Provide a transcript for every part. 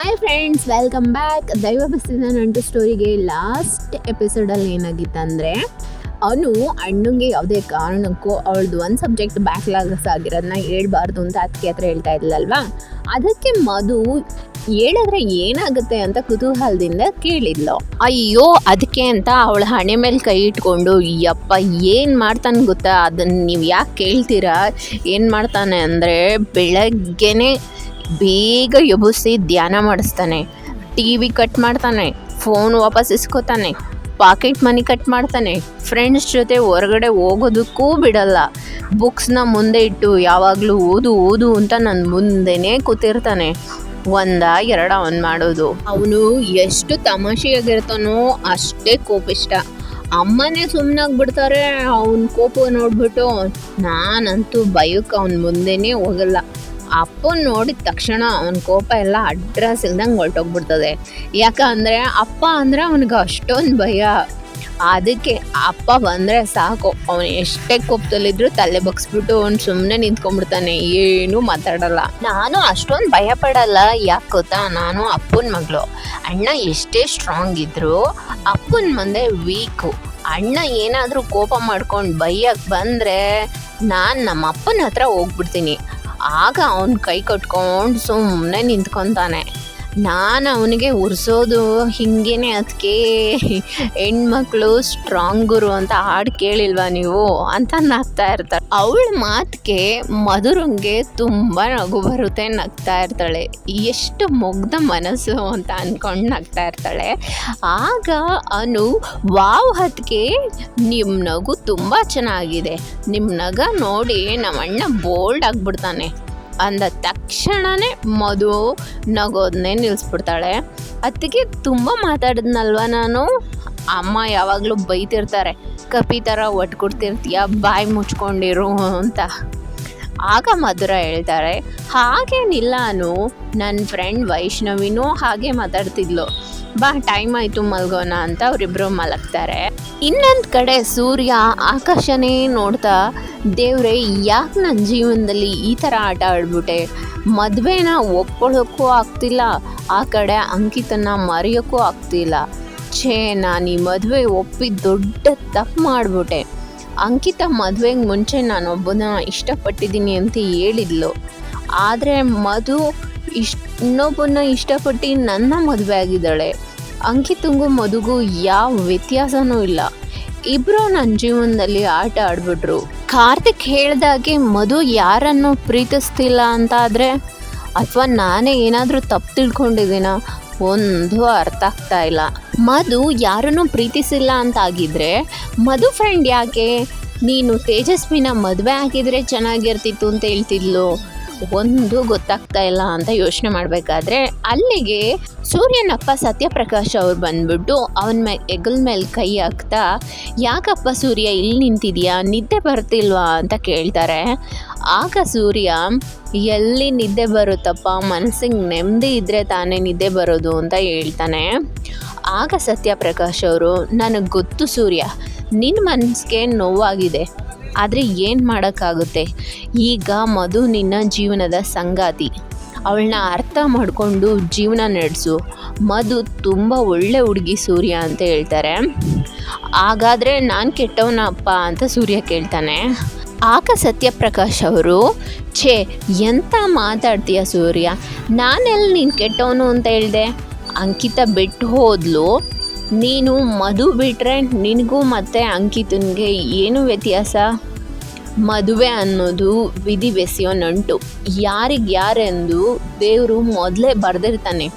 Hi friends welcome back ದೈವ ಬಸ್ಸಿನ ನಂಟು ಸ್ಟೋರಿಗೆ ಲಾಸ್ಟ್ ಎಪಿಸೋಡಲ್ಲಿ ಏನಾಗಿತ್ತಂದರೆ ಅವನು ಅಣ್ಣಂಗೆ ಯಾವುದೇ ಕಾರಣಕ್ಕೂ ಅವಳದು ಒಂದು ಸಬ್ಜೆಕ್ಟ್ ಬ್ಯಾಕ್ಲಾಗ್ಸ್ ಆಗಿರೋದನ್ನ ಹೇಳ್ಬಾರ್ದು ಅಂತ ಅದಕ್ಕೆ ಹತ್ರ ಹೇಳ್ತಾ ಇದ್ಲಲ್ವಾ? ಅದಕ್ಕೆ ಮಧು ಹೇಳಿದ್ರೆ ಏನಾಗುತ್ತೆ ಅಂತ ಕುತೂಹಲದಿಂದ ಕೇಳಿದ್ಲು. ಅಯ್ಯೋ, ಅದಕ್ಕೆ ಅಂತ ಅವಳ ಹಣೆ ಮೇಲೆ ಕೈ ಇಟ್ಕೊಂಡು, ಯಪ್ಪ, ಏನು ಮಾಡ್ತಾನೆ ಗೊತ್ತಾ? ಅದನ್ನು ನೀವು ಯಾಕೆ ಕೇಳ್ತೀರಾ? ಏನು ಮಾಡ್ತಾನೆ? ಅಂದರೆ ಬೆಳಗ್ಗೆನೇ ಬೇಗ ಎಬ್ಬಿಸಿ ಧ್ಯಾನ ಮಾಡಿಸ್ತಾನೆ. ಟಿ ವಿ ಕಟ್ ಮಾಡ್ತಾನೆ ಫೋನ್ ವಾಪಸ್ ಇಸ್ಕೋತಾನೆ ಪಾಕೆಟ್ ಮನಿ ಕಟ್ ಮಾಡ್ತಾನೆ. ಫ್ರೆಂಡ್ಸ್ ಜೊತೆ ಹೊರಗಡೆ ಹೋಗೋದಕ್ಕೂ ಬಿಡಲ್ಲ. ಬುಕ್ಸ್ನ ಮುಂದೆ ಇಟ್ಟು ಯಾವಾಗಲೂ ಓದು ಓದು ಅಂತ ನನ್ನ ಮುಂದೆನೇ ಕೂತಿರ್ತಾನೆ. ಒಂದ, ಎರಡ ಒಂದು ಮಾಡೋದು. ಅವನು ಎಷ್ಟು ತಮಾಷೆಯಾಗಿರ್ತಾನೋ ಅಷ್ಟೇ ಕೋಪಿಷ್ಟ. ಅಮ್ಮನೇ ಸುಮ್ಮನಾಗ್ಬಿಡ್ತಾರೆ ಅವನ ಕೋಪ ನೋಡ್ಬಿಟ್ಟು ನಾನಂತೂ ಭಯಕ್ಕೆ ಅವನ ಮುಂದೆನೇ ಹೋಗಲ್ಲ. ಅಪ್ಪನ ನೋಡಿದ ತಕ್ಷಣ ಅವನ ಕೋಪ ಎಲ್ಲ ಅಡ್ರೆಸ್ ಇಲ್ದಂಗೆ ಹೊರಟೋಗ್ಬಿಡ್ತದೆ. ಯಾಕಂದರೆ ಅಪ್ಪ ಅಂದರೆ ಅವನಿಗೆ ಅಷ್ಟೊಂದು ಭಯ. ಅದಕ್ಕೆ ಅಪ್ಪ ಬಂದರೆ ಸಾಕು. ಅವನು ಎಷ್ಟೇ ಕೋಪದಲ್ಲಿದ್ರು ತಲೆ ಬಗ್ಸ್ಬಿಟ್ಟು ಅವ್ನು ಸುಮ್ಮನೆ ನಿಂತ್ಕೊಂಡ್ಬಿಡ್ತಾನೆ. ಏನೂ ಮಾತಾಡಲ್ಲ. ನಾನು ಅಷ್ಟೊಂದು ಭಯ ಪಡಲ್ಲ. ಯಾಕೆ ಗೊತ್ತಾ? ನಾನು ಅಪ್ಪನ ಮಗಳು. ಅಣ್ಣ ಎಷ್ಟೇ ಸ್ಟ್ರಾಂಗ್ ಇದ್ರು ಅಪ್ಪನ ಮುಂದೆ ವೀಕು ಅಣ್ಣ ಏನಾದರೂ ಕೋಪ ಮಾಡ್ಕೊಂಡು ಬೈಯಕ್ಕೆ ಬಂದರೆ ನಾನು ನಮ್ಮ ಅಪ್ಪನ ಹತ್ರ ಹೋಗ್ಬಿಡ್ತೀನಿ. ಆಗ ಅವನು ಕೈ ಕಟ್ಕೊಂಡು ಸುಮ್ಮನೆ ನಿಂತ್ಕೊತಾನೆ. ನಾನು ಅವನಿಗೆ ಉರ್ಸೋದು ಹಿಂಗೇನೆ ಅದಕ್ಕೆ ಹೆಣ್ಮಕ್ಳು ಸ್ಟ್ರಾಂಗ್ ಗುರು ಅಂತ ಹಾಡು ಕೇಳಿಲ್ವಾ ನೀವು? ಅಂತ ನಗ್ತಾ ಇರ್ತಾಳೆ. ಅವಳ ಮಾತಿಗೆ ಮಧುರಂಗೆ ತುಂಬ ನಗು ಬರುತ್ತೆ ನಗ್ತಾ ಇರ್ತಾಳೆ. ಎಷ್ಟು ಮುಗ್ಧ ಮನಸ್ಸು ಅಂತ ಅಂದ್ಕೊಂಡು ನಗ್ತಾ ಇರ್ತಾಳೆ. ಆಗ ಅನು ವಾವ್ ಹತ್ಗೆ ನಿಮ್ಮ ನಗು ತುಂಬ ಚೆನ್ನಾಗಿದೆ. ನಿಮ್ಮ ನಗ ನೋಡಿ ನಮ್ಮ ಅಣ್ಣ ಬೋಲ್ಡ್ ಆಗಿಬಿಡ್ತಾನೆ. ಅಂದ ತಕ್ಷಣನೇ ಮಧು ನಗೋದನ್ನೇ ನಿಲ್ಲಿಸ್ಬಿಡ್ತಾಳೆ ಅದಕ್ಕೆ ತುಂಬ ಮಾತಾಡಿದ್ನಲ್ವ ನಾನು? ಅಮ್ಮ ಯಾವಾಗಲೂ ಬೈತಿರ್ತಾರೆ, ಕಪಿ ಥರ ಒಟ್ಕೊಡ್ತಿರ್ತೀಯ ಬಾಯಿ ಮುಚ್ಕೊಂಡಿರು ಅಂತ. ಆಗ ಮಧುರ ಹೇಳ್ತಾರೆ, ಹಾಗೇನಿಲ್ಲ ನಾನು ನನ್ನ ಫ್ರೆಂಡ್ ವೈಷ್ಣವಿನೂ ಹಾಗೆ ಮಾತಾಡ್ತಿದ್ಲು. ಬಾ ಟೈಮ್ ಆಯ್ತು ಮಲ್ಗೋಣ ಅಂತ ಅವರಿಬ್ಬರು ಮಲಗ್ತಾರೆ. ಇನ್ನೊಂದು ಕಡೆ ಸೂರ್ಯ ಆಕಾಶನೇ ನೋಡ್ತಾ, ದೇವ್ರೆ, ಯಾಕೆ ನನ್ನ ಜೀವನದಲ್ಲಿ ಈ ಥರ ಆಟ ಆಡ್ಬಿಟ್ಟೆ? ಮದುವೆನ ಒಪ್ಕೊಳ್ಳೋಕ್ಕೂ ಆಗ್ತಿಲ್ಲ, ಆ ಕಡೆ ಅಂಕಿತನ ಮರೆಯೋಕ್ಕೂ ಆಗ್ತಿಲ್ಲ. ಛೇ, ನಾನು ಈ ಮದುವೆ ಒಪ್ಪಿ ದೊಡ್ಡ ತಪ್ಪು ಮಾಡಿಬಿಟ್ಟೆ. ಅಂಕಿತ ಮದುವೆಗೆ ಮುಂಚೆ ನಾನು ಒಬ್ಬನ ಇಷ್ಟಪಟ್ಟಿದ್ದೀನಿ ಅಂತ ಹೇಳಿದ್ಲು. ಆದರೆ ಮಧು ಇಷ್ಟ ಇನ್ನೊಬ್ಬನ ಇಷ್ಟಪಟ್ಟು ನನ್ನ ಮದುವೆ ಆಗಿದ್ದಾಳೆ. ಅಂಕಿತುಂಗು ಮದುಗೂ ಯಾವ ವ್ಯತ್ಯಾಸನೂ ಇಲ್ಲ. ಇಬ್ಬರು ನನ್ನ ಜೀವನದಲ್ಲಿ ಆಟ ಆಡ್ಬಿಟ್ರು. ಕಾರ್ತಿಕ್ ಹೇಳ್ದಾಗೆ ಮಧು ಯಾರನ್ನು ಪ್ರೀತಿಸ್ತಿಲ್ಲ ಅಂತ ಆದರೆ ಅಥವಾ ನಾನೇ ಏನಾದರೂ ತಪ್ಪು ತಿಳ್ಕೊಂಡಿದ್ದೀನ ಒಂದು ಅರ್ಥ ಆಗ್ತಾ ಇಲ್ಲ. ಮಧು ಯಾರನ್ನು ಪ್ರೀತಿಸಿಲ್ಲ ಅಂತ ಆಗಿದ್ರೆ ಮಧು ಫ್ರೆಂಡ್ ಯಾಕೆ? ನೀನು ತೇಜಸ್ವಿನ ಮದುವೆ ಆಗಿದ್ರೆ ಚೆನ್ನಾಗಿರ್ತಿತ್ತು ಅಂತ ಹೇಳ್ತಿದ್ಲು. ಒಂದು ಗೊತ್ತಾಗ್ತಾ ಇಲ್ಲ ಅಂತ ಯೋಚನೆ ಮಾಡಬೇಕಾದ್ರೆ ಅಲ್ಲಿಗೆ ಸೂರ್ಯನಪ್ಪ ಸತ್ಯಪ್ರಕಾಶ್ ಅವ್ರು ಬಂದ್ಬಿಟ್ಟು ಅವನ ಮೇ, ಹೆಗಲ ಮೇಲೆ ಕೈ ಹಾಕ್ತಾ, ಯಾಕಪ್ಪ ಸೂರ್ಯ ಇಲ್ಲಿ ನಿಂತಿದ್ಯಾ? ನಿದ್ದೆ ಬರ್ತಿಲ್ವಾ? ಅಂತ ಕೇಳ್ತಾರೆ. ಆಗ ಸೂರ್ಯ, ಎಲ್ಲಿ ನಿದ್ದೆ ಬರುತ್ತಪ್ಪ? ಮನಸ್ಸಿಗೆ ನೆಮ್ಮದಿ ಇದ್ದರೆ ತಾನೇ ನಿದ್ದೆ ಬರೋದು? ಅಂತ ಹೇಳ್ತಾನೆ. ಆಗ ಸತ್ಯಪ್ರಕಾಶ್ ಅವರು, ನನಗೆ ಗೊತ್ತು ಸೂರ್ಯ ನಿನ್ನ ಮನಸ್ಸಿಗೆ ನೋವಾಗಿದೆ. ಆದರೆ ಏನು ಮಾಡೋಕ್ಕಾಗುತ್ತೆ? ಈಗ ಮಧು ನಿನ್ನ ಜೀವನದ ಸಂಗಾತಿ. ಅವಳನ್ನ ಅರ್ಥ ಮಾಡಿಕೊಂಡು ಜೀವನ ನಡೆಸು. ಮಧು ತುಂಬ ಒಳ್ಳೆ ಹುಡುಗಿ ಸೂರ್ಯ ಅಂತ ಹೇಳ್ತಾರೆ. ಹಾಗಾದರೆ ನಾನು ಕೆಟ್ಟವನಪ್ಪ ಅಂತ ಸೂರ್ಯ ಕೇಳ್ತಾನೆ. ಆಕ ಸತ್ಯಪ್ರಕಾಶ್ ಅವರು, ಛೇ, ಎಂತ ಮಾತಾಡ್ತೀಯ ಸೂರ್ಯ? ನಾನೆಲ್ಲಿ ನೀನು ಕೆಟ್ಟವನು ಅಂತ ಹೇಳಿದೆ? ಅಂಕಿತ ಬಿಟ್ಟು ಹೋದ್ಲು. ನೀನು ಮಧು ಬಿಟ್ಟರೆ ನಿನಗೂ ಮತ್ತು ಅಂಕಿತನಿಗೆ ಏನು ವ್ಯತ್ಯಾಸ? ಮದುವೆ ಅನ್ನೋದು ವಿಧಿ ಬೆಸೆಯೋ ನಂಟು ಯಾರಿಗೆ ಯಾರೆಂದು ದೇವರು ಮೊದಲೇ ಬರೆದಿರ್ತಾನೆ.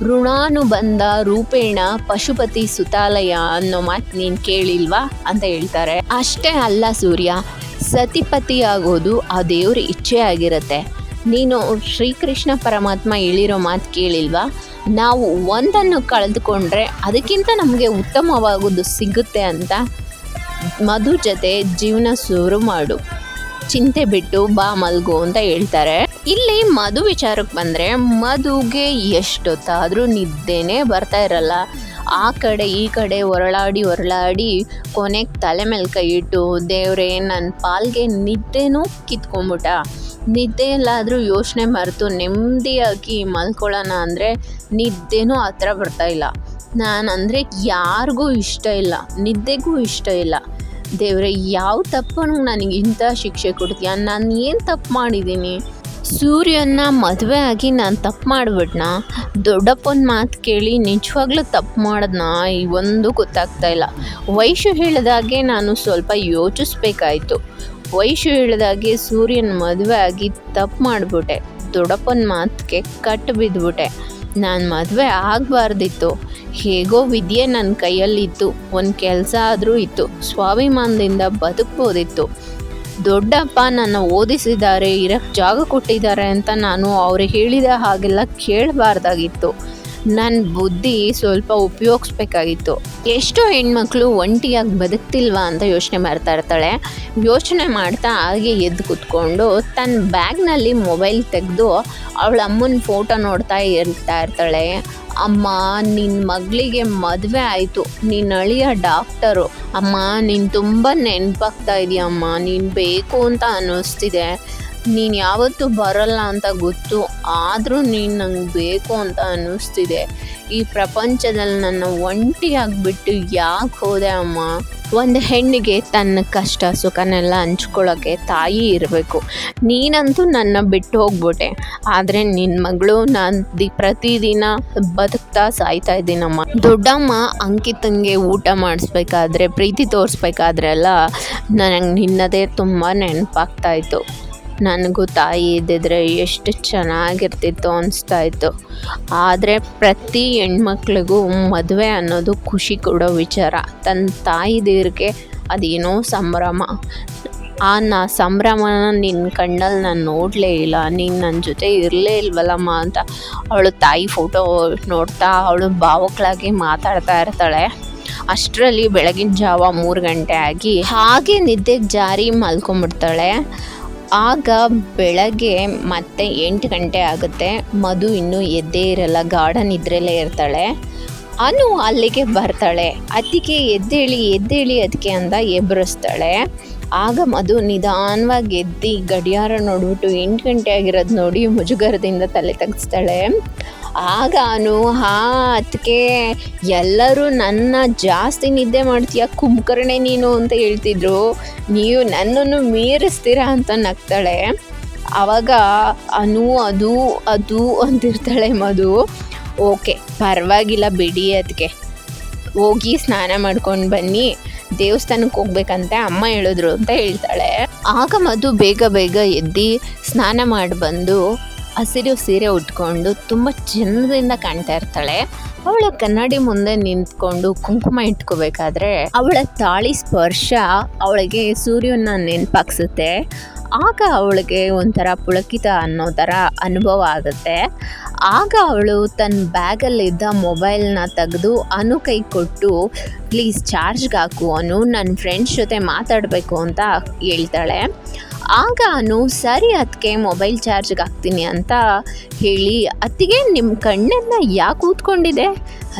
ಋಣಾನುಬಂಧ ರೂಪೇಣ ಪಶುಪತಿ ಸುತಾಲಯ ಅನ್ನೋ ಮಾತು ನೀನು ಕೇಳಿಲ್ವಾ ಅಂತ ಹೇಳ್ತಾರೆ. ಅಷ್ಟೇ ಅಲ್ಲ ಸೂರ್ಯ ಸತಿಪತಿ ಆಗೋದು ಆ ದೇವ್ರ ಇಚ್ಛೆ ಆಗಿರುತ್ತೆ ನೀನು ಶ್ರೀಕೃಷ್ಣ ಪರಮಾತ್ಮ ಹೇಳಿರೋ ಮಾತು ಕೇಳಿಲ್ವಾ? ನಾವು ಒಂದನ್ನು ಕಳೆದುಕೊಂಡ್ರೆ ಅದಕ್ಕಿಂತ ನಮಗೆ ಉತ್ತಮವಾಗೋದು ಸಿಗುತ್ತೆ ಅಂತ ಮಧು ಜೊತೆ ಜೀವನ ಶುರು ಮಾಡು. ಚಿಂತೆ ಬಿಟ್ಟು ಬಾ ಮಲ್ಗು ಅಂತ ಹೇಳ್ತಾರೆ. ಇಲ್ಲಿ ಮಧು ವಿಚಾರಕ್ಕೆ ಬಂದರೆ ಮಧುಗೆ ಎಷ್ಟೊತ್ತಾದರೂ ನಿದ್ದೆನೇ ಬರ್ತಾ ಇರಲ್ಲ. ಆ ಕಡೆ ಈ ಕಡೆ ಹೊರಳಾಡಿ ಹೊರಳಾಡಿ ಕೊನೆಗೆ ತಲೆ ಮೇಲೆ ಕೈ ಇಟ್ಟು, ದೇವ್ರೇ ನನ್ನ ಪಾಲ್ಗೆ ನಿದ್ದೆನೂ ಕಿತ್ಕೊಂಬಿಟ್ಟ ನಿದ್ದೆಯಲ್ಲಾದರೂ ಯೋಚನೆ ಮರೆತು ನೆಮ್ಮದಿಯಾಗಿ ಮಲ್ಕೊಳ್ಳೋಣ ಅಂದರೆ ನಿದ್ದೆನೂ ಹತ್ರ ನಾನು ಅಂದರೆ ಯಾರಿಗೂ ಇಷ್ಟ ಇಲ್ಲ, ನಿದ್ದೆಗೂ ಇಷ್ಟ ಇಲ್ಲ. ದೇವ್ರೆ, ಯಾವ ತಪ್ಪನು ನನಗೆ ಇಂಥ ಶಿಕ್ಷೆ ಕೊಡ್ತೀಯ? ನಾನು ಏನು ತಪ್ಪು ಮಾಡಿದ್ದೀನಿ? ಸೂರ್ಯನ ಮದುವೆ ಆಗಿ ನಾನು ತಪ್ಪು ಮಾಡಿಬಿಟ್ನ? ದೊಡ್ಡಪ್ಪನ ಮಾತು ಕೇಳಿ ನಿಜವಾಗ್ಲೂ ತಪ್ಪು ಮಾಡಿದ್ನಾ? ಈ ಒಂದು ಗೊತ್ತಾಗ್ತಾ ಇಲ್ಲ. ವಯಸ್ಸು ಹೇಳಿದಾಗೆ ನಾನು ಸ್ವಲ್ಪ ಯೋಚಿಸ್ಬೇಕಾಯ್ತು. ವೈಶು ಹೇಳಿದಾಗೆ ಸೂರ್ಯನ ಮದುವೆ ಆಗಿ ತಪ್ಪು ಮಾಡಿಬಿಟ್ಟೆ. ದೊಡಪ್ಪನ ಮಾತಿಗೆ ಕಟ್ಟು ಬಿದ್ದುಬಿಟ್ಟೆ ನಾನು ಮದುವೆ ಆಗಬಾರ್ದಿತ್ತು. ಹೇಗೋ ವಿದ್ಯೆ ನನ್ನ ಕೈಯಲ್ಲಿತ್ತು. ಒಂದು ಕೆಲಸ ಆದರೂ ಇತ್ತು. ಸ್ವಾಭಿಮಾನದಿಂದ ಬದುಕ್ಬೋದಿತ್ತು. ದೊಡ್ಡಪ್ಪ ನನ್ನ ಓದಿಸಿದ್ದಾರೆ ಇರಕ್ಕೆ ಜಾಗ ಕೊಟ್ಟಿದ್ದಾರೆ ಅಂತ ನಾನು ಅವ್ರಿಗೆ ಹೇಳಿದ ಹಾಗೆಲ್ಲ ಕೇಳಬಾರ್ದಾಗಿತ್ತು. ನನ್ನ ಬುದ್ಧಿ ಸ್ವಲ್ಪ ಉಪಯೋಗಿಸ್ಬೇಕಾಗಿತ್ತು. ಎಷ್ಟೋ ಹೆಣ್ಮಕ್ಳು ಒಂಟಿಯಾಗಿ ಬದುಕ್ತಿಲ್ವಾ ಅಂತ ಯೋಚನೆ ಮಾಡ್ತಾ ಇರ್ತಾಳೆ. ಯೋಚನೆ ಮಾಡ್ತಾ ಹಾಗೆ ಎದ್ದು ಕೂತ್ಕೊಂಡು ತನ್ನ ಬ್ಯಾಗ್ನಲ್ಲಿ ಮೊಬೈಲ್ ತೆಗೆದು ಅವಳ ಅಮ್ಮನ ಫೋಟೋ ನೋಡ್ತಾ ಇರ್ತಾ ಇರ್ತಾಳೆ. ಅಮ್ಮ ನಿನ್ನ ಮಗಳಿಗೆ ಮದುವೆ ಆಯಿತು. ನಿನ್ನ ಅಳಿಯ ಡಾಕ್ಟರು. ಅಮ್ಮ, ನೀನು ತುಂಬ ನೆನಪಾಗ್ತಾ ಇದೆಯಮ್ಮ. ನೀನು ಬೇಕು ಅಂತ ಅನ್ನಿಸ್ತಿದೆ. ನೀನು ಯಾವತ್ತೂ ಬರಲ್ಲ ಅಂತ ಗೊತ್ತು, ಆದರೂ ನೀನು ನಂಗೆ ಬೇಕು ಅಂತ ಅನ್ನಿಸ್ತಿದೆ. ಈ ಪ್ರಪಂಚದಲ್ಲಿ ನನ್ನ ಒಂಟಿಯಾಗಿಬಿಟ್ಟು ಯಾಕೆ ಹೋದೆ ಅಮ್ಮ? ಒಂದು ಹೆಣ್ಣಿಗೆ ತನ್ನ ಕಷ್ಟ, ಸುಖನೆಲ್ಲ ಹಂಚ್ಕೊಳ್ಳೋಕ್ಕೆ ತಾಯಿ ಇರಬೇಕು. ನೀನಂತೂ ನನ್ನ ಬಿಟ್ಟು ಹೋಗ್ಬಿಟ್ಟೆ. ಆದರೆ ನಿನ್ನ ಮಗಳು ನಾನು ದಿ, ಪ್ರತಿದಿನ ಬದುಕ್ತಾ ಸಾಯ್ತಾ ಇದ್ದೀನಮ್ಮ. ದೊಡ್ಡಮ್ಮ ಅಂಕಿತಂಗೆ ಊಟ ಮಾಡಿಸ್ಬೇಕಾದ್ರೆ, ಪ್ರೀತಿ ತೋರಿಸ್ಬೇಕಾದ್ರೆಲ್ಲ ನನಗೆ ನಿನ್ನದೇ ತುಂಬ ನೆನಪಾಗ್ತಾ ಇತ್ತು. ನನಗೂ ತಾಯಿ ಇದ್ದಿದ್ರೆ ಎಷ್ಟು ಚೆನ್ನಾಗಿರ್ತಿತ್ತು ಅನಿಸ್ತಾ ಇತ್ತು. ಆದರೆ ಪ್ರತಿ ಹೆಣ್ಮಕ್ಳಿಗೂ ಮದುವೆ ಅನ್ನೋದು ಖುಷಿ ಕೊಡೋ ವಿಚಾರ. ತನ್ನ ತಾಯಿ ತಾಯಿದಿರಿಗೆ ಅದೇನೋ ಸಂಭ್ರಮ. ಆ ನಾ ಸಂಭ್ರಮನ ನಿನ್ನ ಕಣ್ಣಲ್ಲಿ ನಾನು ನೋಡಲೇ ಇಲ್ಲ. ನೀನು ನನ್ನ ಜೊತೆ ಇರಲೇ ಇಲ್ವಲ್ಲಮ್ಮ ಅಂತ ಅವಳು ತಾಯಿ ಫೋಟೋ ನೋಡ್ತಾ ಅವಳು ಭಾವುಕಳಾಗಿ ಮಾತಾಡ್ತಾ ಇರ್ತಾಳೆ. ಅಷ್ಟರಲ್ಲಿ ಬೆಳಗಿನ ಜಾವ ಮೂರು ಗಂಟೆ ಆಗಿ ಹಾಗೆ ನಿದ್ದೆಗೆ ಜಾರಿ ಮಲ್ಕೊಂಬಿಡ್ತಾಳೆ. ಆಗ ಬೆಳಗ್ಗೆ ಮತ್ತೆ ಎಂಟು ಗಂಟೆ ಆಗುತ್ತೆ. ಮಧು ಇನ್ನೂ ಎದ್ದೇ ಇರಲ್ಲ ಗಾರ್ಡನ್ ಇದ್ರಲ್ಲೇ ಇರ್ತಾಳೆ. ಅನು ಅಲ್ಲಿಗೆ ಬರ್ತಾಳೆ. ಅದಕ್ಕೆ ಎದ್ದೇಳಿ ಎದ್ದೇಳಿ ಅದಕ್ಕೆ ಅಂದ ಎಬ್ಬರಿಸ್ತಾಳೆ ಆಗ ಮಧು ನಿಧಾನವಾಗಿ ಎದ್ದು ಗಡಿಯಾರ ನೋಡ್ಬಿಟ್ಟು ಎಂಟು ಗಂಟೆ ಆಗಿರೋದು ನೋಡಿ ಮುಜುಗರದಿಂದ ತಲೆ ತಗ್ಸ್ತಾಳೆ. ಆಗ ಅನು, ಹಾ ಅದಕ್ಕೆ ಎಲ್ಲರೂ ನನ್ನ ಜಾಸ್ತಿ ನಿದ್ದೆ ಮಾಡ್ತೀಯ ಕುಂಭಕರ್ಣೆ ನೀನು ಅಂತ ಹೇಳ್ತಿದ್ರು. ನೀವು ನನ್ನನ್ನು ಮೀರಿಸ್ತೀರಾ ಅಂತ ನಗ್ತಾಳೆ. ಆವಾಗ ಅನು, ಅದು ಅದು ಅಂತಿರ್ತಾಳೆ ಮಧು. ಓಕೆ, ಪರವಾಗಿಲ್ಲ ಬಿಡಿ ಅದಕ್ಕೆ ಹೋಗಿ ಸ್ನಾನ ಮಾಡ್ಕೊಂಡು ಬನ್ನಿ. ದೇವಸ್ಥಾನಕ್ಕೆ ಹೋಗ್ಬೇಕಂತೆ ಅಮ್ಮ ಹೇಳಿದ್ರು ಅಂತ ಹೇಳ್ತಾಳೆ. ಆಗ ಮಧು ಬೇಗ ಬೇಗ ಎದ್ದು ಸ್ನಾನ ಮಾಡಿ ಬಂದು ಹಸಿರು ಸೀರೆ ಉಟ್ಕೊಂಡು ತುಂಬ ಚಂದದಿಂದ ಕಾಣ್ತಾ ಇರ್ತಾಳೆ. ಅವಳ ಕನ್ನಡಿ ಮುಂದೆ ನಿಂತ್ಕೊಂಡು ಕುಂಕುಮ ಇಟ್ಕೋಬೇಕಾದ್ರೆ ಅವಳ ತಾಳಿ ಸ್ಪರ್ಶ ಅವಳಿಗೆ ಸೂರ್ಯನ ನೆನಪಾಗ್ಸುತ್ತೆ. ಆಗ ಅವಳಿಗೆ ಒಂಥರ ಪುಳಕಿತ ಅನ್ನೋ ಥರ ಅನುಭವ ಆಗುತ್ತೆ. ಆಗ ಅವಳು ತನ್ನ ಬ್ಯಾಗಲ್ಲಿದ್ದ ಮೊಬೈಲ್ನ ತೆಗೆದು ಅನು ಕೈ ಕೊಟ್ಟು, ಪ್ಲೀಸ್ ಚಾರ್ಜ್ಗೆ ಹಾಕು ಅನು ನನ್ನ ಫ್ರೆಂಡ್ಸ್ ಜೊತೆ ಮಾತಾಡಬೇಕು ಅಂತ ಹೇಳ್ತಾಳೆ. ಆಗ ಅನು, ಸರಿ ಅದಕ್ಕೆ ಮೊಬೈಲ್ ಚಾರ್ಜ್ಗೆ ಹಾಕ್ತೀನಿ ಅಂತ ಹೇಳಿ, ಅತ್ತಿಗೆ ನಿಮ್ಮ ಕಣ್ಣೆಲ್ಲ ಯಾಕೆ ಕೂತ್ಕೊಂಡಿದೆ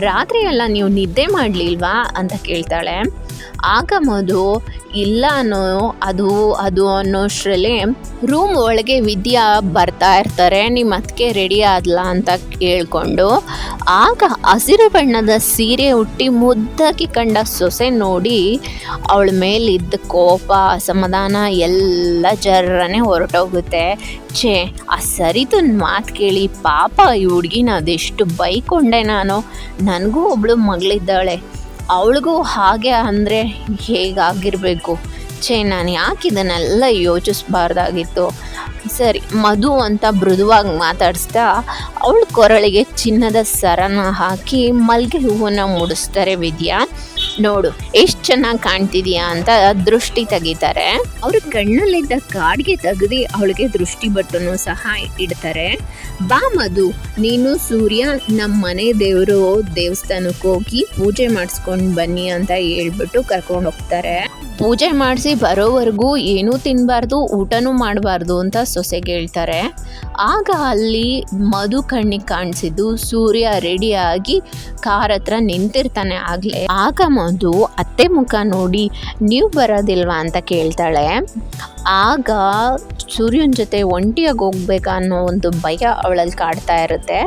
ರಾತ್ರಿ ಎಲ್ಲ ನೀವು ನಿದ್ದೆ ಮಾಡಲಿಲ್ವಾ? ಅಂತ ಕೇಳ್ತಾಳೆ. ಆಗ ಮಧು, ಇಲ್ಲ ಅನ್ನೋ, ಅದು ಅದು ಅನ್ನೋಷ್ಟರಲ್ಲಿ ರೂಮ್ ಒಳಗೆ ವಿದ್ಯಾ ಬರ್ತಾ ಇರ್ತಾರೆ ನಿಮ್ಮ ಅದಕ್ಕೆ ರೆಡಿ ಆದ್ಲಾ? ಅಂತ ಕೇಳಿಕೊಂಡು, ಆಗ ಹಸಿರು ಬಣ್ಣದ ಸೀರೆ ಹುಟ್ಟಿ ಮುದ್ದಾಗಿ ಕಂಡ ಸೊಸೆ ನೋಡಿ ಅವಳ ಮೇಲಿದ್ದ ಕೋಪ, ಅಸಮಾಧಾನ ಎಲ್ಲ ಜರ್ರನೆ ಹೊರಟೋಗುತ್ತೆ. ಛೇ, ಆ ಸರಿತನ ಮಾತು ಕೇಳಿ ಪಾಪ ಈ ಹುಡುಗಿನ ಅದೆಷ್ಟು ಬೈಕೊಂಡೆ ನಾನು. ನನಗೂ ಒಬ್ಳು ಮಗಳಿದ್ದಾಳೆ. ಅವಳಿಗೂ ಹಾಗೆ ಅಂದರೆ ಹೇಗಾಗಿರಬೇಕು? ಛೇ, ನಾನು ಯಾಕೆ ಇದನ್ನೆಲ್ಲ ಯೋಚಿಸ್ಬಾರ್ದಾಗಿತ್ತು? ಸರಿ, ಮಧು ಅಂತ ಮೃದುವಾಗಿ ಮಾತಾಡಿಸ್ತಾ ಅವಳ ಕೊರಳಿಗೆ ಚಿನ್ನದ ಸರನ ಹಾಕಿ ಮಲ್ಲಿಗೆ ಹೂವನ್ನು ಮುಡಿಸ್ತಾರೆ ವಿದ್ಯಾ. ನೋಡು, ಎಷ್ಟು ಚೆನ್ನಾಗಿ ಕಾಣ್ತಿದ್ಯಾ ಅಂತ ದೃಷ್ಟಿ ತೆಗಿತಾರೆ. ಅವ್ರ ಕಣ್ಣಲ್ಲಿದ್ದ ಕಾಡಿಗೆ ತೆಗೆದು ಅವಳಿಗೆ ದೃಷ್ಟಿ ಬಟ್ಟನ್ನು ಸಹ ಇಡ್ತಾರೆ. ಬಾ ಮಧು, ನೀನು ಸೂರ್ಯ ನಮ್ಮ ಮನೆ ದೇವರು ದೇವಸ್ಥಾನಕ್ಕೆ ಹೋಗಿ ಪೂಜೆ ಮಾಡಿಸ್ಕೊಂಡು ಬನ್ನಿ ಅಂತ ಹೇಳ್ಬಿಟ್ಟು ಕರ್ಕೊಂಡು ಹೋಗ್ತಾರೆ. ಪೂಜೆ ಮಾಡಿಸಿ ಬರೋವರೆಗೂ ಏನೂ ತಿನ್ನಬಾರ್ದು ಊಟನೂ ಮಾಡಬಾರ್ದು ಅಂತ ಸೊಸೆಗೆ ಹೇಳ್ತಾರೆ. ಆಗ ಅಲ್ಲಿ ಮಧು ಕಣ್ಣಿಗೆ ಕಾಣಿಸಿದ್ದು, ಸೂರ್ಯ ರೆಡಿಯಾಗಿ ಕಾರ್ ಹತ್ರ ನಿಂತಿರ್ತಾನೆ ಆಗಲೇ. ಆಗ ಮಧು ಅತ್ತೆ ಮುಖ ನೋಡಿ, ನೀವು ಬರೋದಿಲ್ವಾ? ಅಂತ ಕೇಳ್ತಾಳೆ. ಆಗ ಸೂರ್ಯನ ಜೊತೆ ಒಂಟಿಯಾಗಿ ಹೋಗ್ಬೇಕಾ ಅನ್ನೋ ಒಂದು ಭಯ ಅವಳಲ್ಲಿ ಕಾಡ್ತಾ ಇರುತ್ತೆ.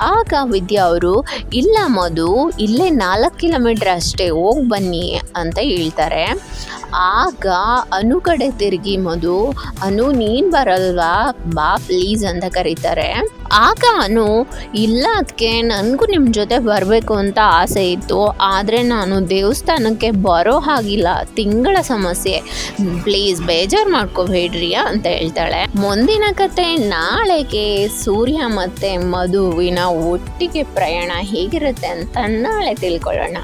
ಆಗ ವಿದ್ಯಾ ಅವರು, ಇಲ್ಲ ಮಧು, ಇಲ್ಲೇ ನಾಲ್ಕು ಕಿಲೋಮೀಟ್ರ್ ಅಷ್ಟೇ ಹೋಗಿ ಬನ್ನಿ ಅಂತ ಹೇಳ್ತಾರೆ. ಆಗ ಅನು ಕಡೆ ತಿರುಗಿ ಮಧು, ಅನು, ನೀನು ಬರಲ್ವಾ? ಬಾ ಪ್ಲೀಸ್ ಅಂತ ಕರೀತಾರೆ. ಆಗ ನಾನು ಇಲ್ಲ ಅದಕ್ಕೆ ನನಗೂ ನಿಮ್ಮ ಜೊತೆ ಬರಬೇಕು ಅಂತ ಆಸೆ ಇತ್ತು. ಆದರೆ ನಾನು ದೇವಸ್ಥಾನಕ್ಕೆ ಬರೋ ಹಾಗಿಲ್ಲ. ತಿಂಗಳ ಸಮಸ್ಯೆ. ಪ್ಲೀಸ್ ಬೇಜಾರು ಮಾಡ್ಕೋಬೇಡ್ರಿ, ಅಂತ ಹೇಳ್ತಾಳೆ. ಮುಂದಿನ ಕತೆ, ನಾಳೆಗೆ ಸೂರ್ಯ ಮತ್ತು ಮಧುವಿನ ಒಟ್ಟಿಗೆ ಪ್ರಯಾಣ ಹೇಗಿರುತ್ತೆ ಅಂತ ನಾಳೆ ತಿಳ್ಕೊಳ್ಳೋಣ.